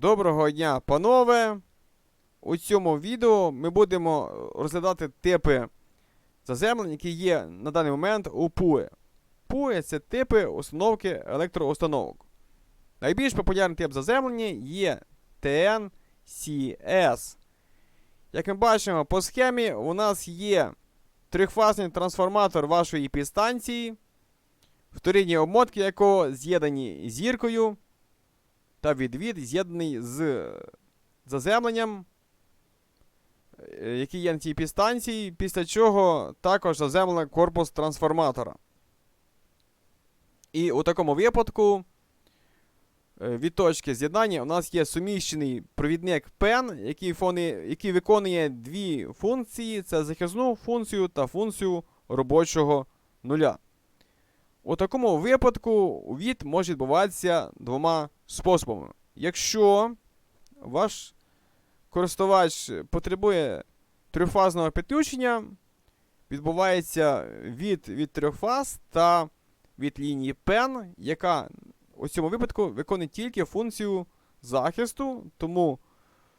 Доброго дня, панове! У цьому відео ми будемо розглядати типи заземлень, які є на даний момент у PUE. PUE – це типи установки електроустановок. Найбільш популярний тип заземлення є TNCS. Як ми бачимо по схемі, у нас є трьохфазний трансформатор вашої підстанції, вторинні обмотки якого з'єднані зіркою та відвід з'єднаний з заземленням, е, який є на цій підстанції, після чого також заземлений корпус трансформатора. І у такому випадку е, від точки з'єднання у нас є суміщений провідник PEN, який, фони, який виконує дві функції: це захисну функцію та функцію робочого нуля. У такому випадку від може відбуватися двома способами. Якщо ваш користувач потребує трьохфазного підключення, відбувається від, від трьох фаз та від лінії PEN, яка у цьому випадку виконує тільки функцію захисту, тому,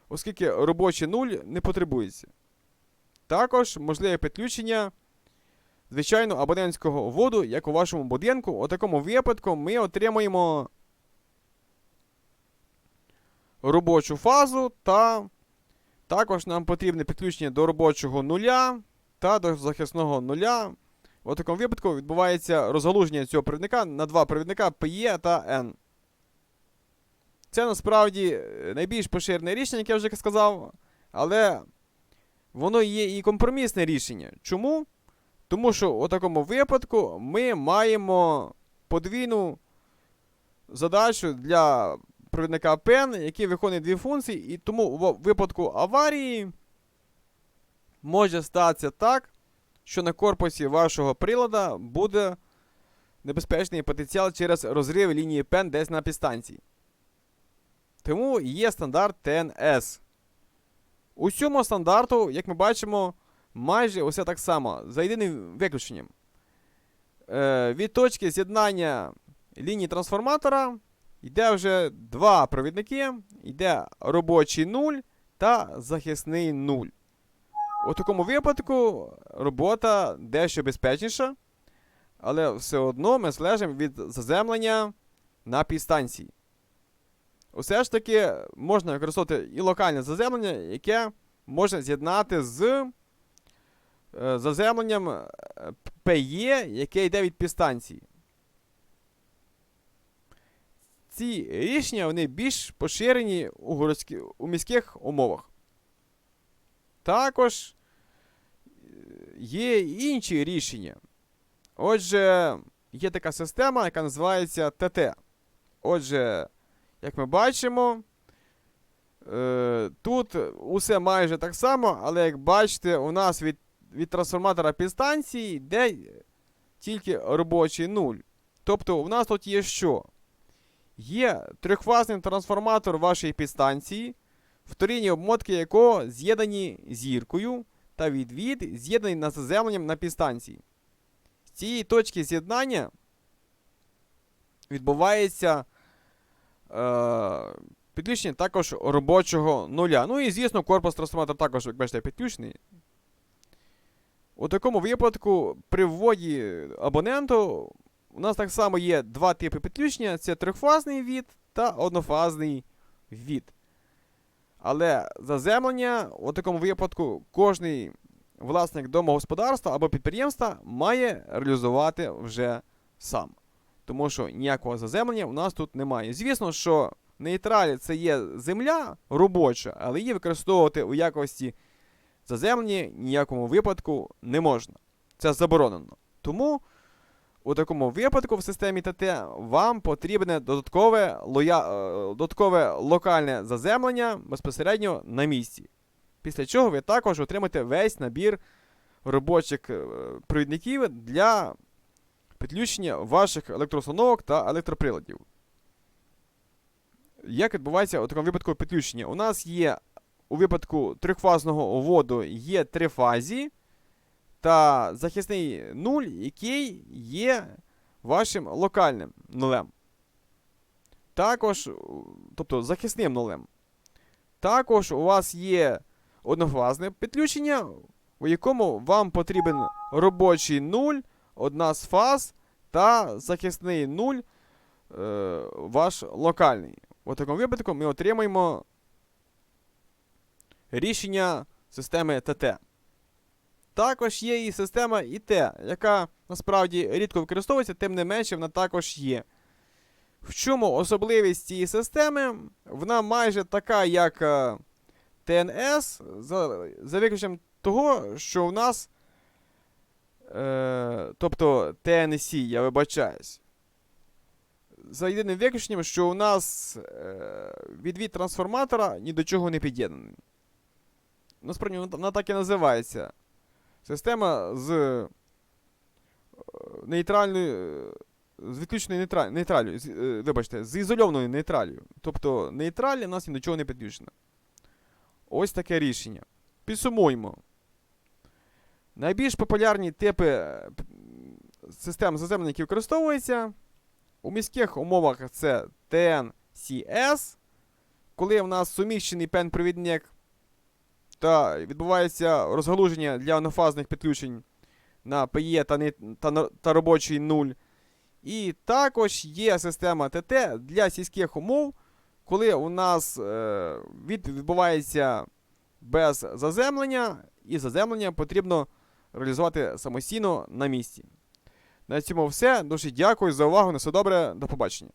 оскільки робочий нуль не потребується. Також можливе підключення звичайно абонентського воду, як у вашому будинку. У такому випадку ми отримуємо робочу фазу, та також нам потрібне підключення до робочого нуля та до захисного нуля. У такому випадку відбувається розгалуження цього провідника на два провідника PE та N. Це насправді е, найбільш поширене рішення, яке я вже сказав, але воно є і компромісне рішення. Чому? Тому що у такому випадку ми маємо подвійну задачу для провідника PEN, який виконує дві функції, і тому у випадку аварії може статися так, що на корпусі вашого прилада буде небезпечний потенціал через розрив лінії PEN десь на підстанції. Тому є стандарт TNS. У цьому стандарту, як ми бачимо, майже усе так само, за єдиним виключенням. Е, від точки з'єднання лінії трансформатора йде вже два провідники, йде робочий нуль та захисний нуль. У такому випадку робота дещо безпечніша, але все одно ми залежимо від заземлення на підстанції. Усе ж таки можна використовувати і локальне заземлення, яке можна з'єднати з заземленням е, PE, яке йде від підстанції. Ці рішення вони більш поширені у, городські, у міських умовах. Також е, є інші рішення. Отже, є така система, яка називається ТТ. Отже, як ми бачимо, е, тут усе майже так само, але як бачите, у нас від, від трансформатора підстанції йде тільки робочий нуль. Тобто, у нас тут є що? Є трьохфазний трансформатор вашої підстанції, вторинні обмотки якого з'єднані зіркою та відвід з'єднані над заземленням на підстанції. З цієї точки з'єднання відбувається е, підключення також робочого нуля. Ну і, звісно, корпус трансформатора також, як бачите, підключений. У такому випадку, при вводі абоненту, у нас так само є два типи підключення: це трьохфазний від та однофазний від. Але заземлення у такому випадку кожний власник домогосподарства або підприємства має реалізувати вже сам. Тому що ніякого заземлення у нас тут немає. Звісно, що нейтралі це є земля робоча, але її використовувати у якості заземлення ніякому випадку не можна. Це заборонено. Тому у такому випадку в системі ТТ вам потрібне додаткове, лоя... е, додаткове локальне заземлення безпосередньо на місці. Після чого ви також отримаєте весь набір робочих е, провідників для підключення ваших електроустановок та електроприладів. Як відбувається у такому випадку підключення? У нас є у випадку трьохфазного вводу є три фазі та захисний нуль, який є вашим локальним нулем. Також, тобто захисним нулем. Також у вас є однофазне підключення, у якому вам потрібен робочий нуль, одна з фаз та захисний нуль е, ваш локальний. У такому випадку ми отримаємо рішення системи ТТ. Також є і система ІТ, яка насправді рідко використовується, тим не менше вона також є. В чому особливість цієї системи? Вона майже така, як е, ТНС, за, за виключенням того, що в нас. Е, тобто TNC, я вибачаюсь. За єдиним виключенням, що у нас е, відвід трансформатора ні до чого не під'єднаний. Насправді вона, так і називається. Система з е, нейтральною. е, З відключеною нейтраль, нейтралью, з, е, вибачте, з ізольованою нейтралью. Тобто нейтраль у нас ні до чого не підключена. Ось таке рішення. Підсумуємо. Найбільш популярні типи систем заземлення, які використовуються. У міських умовах це TNCS, коли в нас суміщений пен-провідник та відбувається розгалуження для однофазних підключень на PE та, та, та робочий 0. І також є система ТТ для сільських умов, коли у нас е, від, відбувається без заземлення, і заземлення потрібно реалізувати самостійно на місці. На цьому все. Дуже дякую за увагу. На все добре. До побачення.